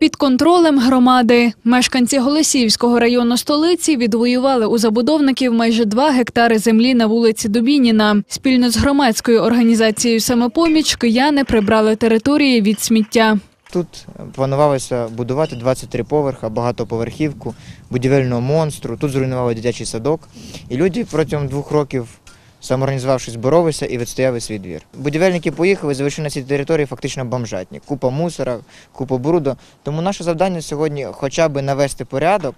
Під контролем громади мешканці Голосіївського району столиці відвоювали у забудовників майже 2 гектари землі на вулиці Дубініна. Спільно з громадською організацією «Самопоміч» кияни прибрали території від сміття. Тут планувалося будувати 23 поверха, багатоповерхівку, будівельного монстру. Тут зруйнували дитячий садок. І люди протягом двох років, самоорганізувавшись, боролися і відстояли свій двір. Будівельники поїхали, залишили на цій території фактично бомжатні. Купа мусора, купа бруду. Тому наше завдання сьогодні хоча б навести порядок,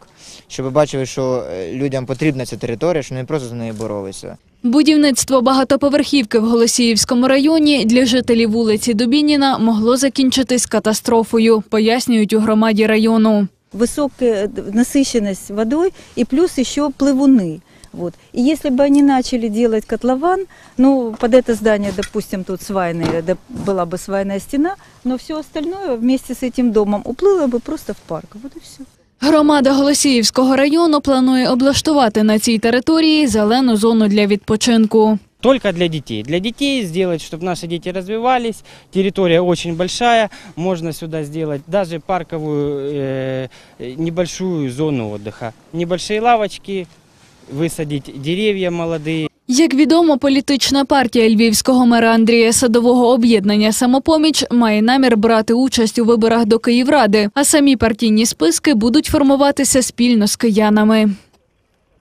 щоб ви бачили, що е, людям потрібна ця територія, що не просто за неї боролися. Будівництво багатоповерхівки в Голосіївському районі для жителів вулиці Дубініна могло закінчитись катастрофою, пояснюють у громаді району. высокая насыщенность водой и плюс еще плывуны. Вот. И если бы они начали делать котлован, ну, под это здание, допустим, тут свайная, да, была бы свайная стена, но все остальное вместе с этим домом уплыло бы просто в парк. Вот и все. Громада Голосіївського району планує облаштувати на цій території зелену зону для відпочинку. Только для детей. Для детей сделать, чтобы наши дети развивались. Территория очень большая. Можно сюда сделать даже парковую э, небольшую зону отдыха. Небольшие лавочки, высадить дерев'я молоді. Як відомо, політична партія львівського мера Андрія Садового об'єднання «Самопоміч» має намір брати участь у виборах до Київради, а самі партійні списки будуть формуватися спільно з киянами.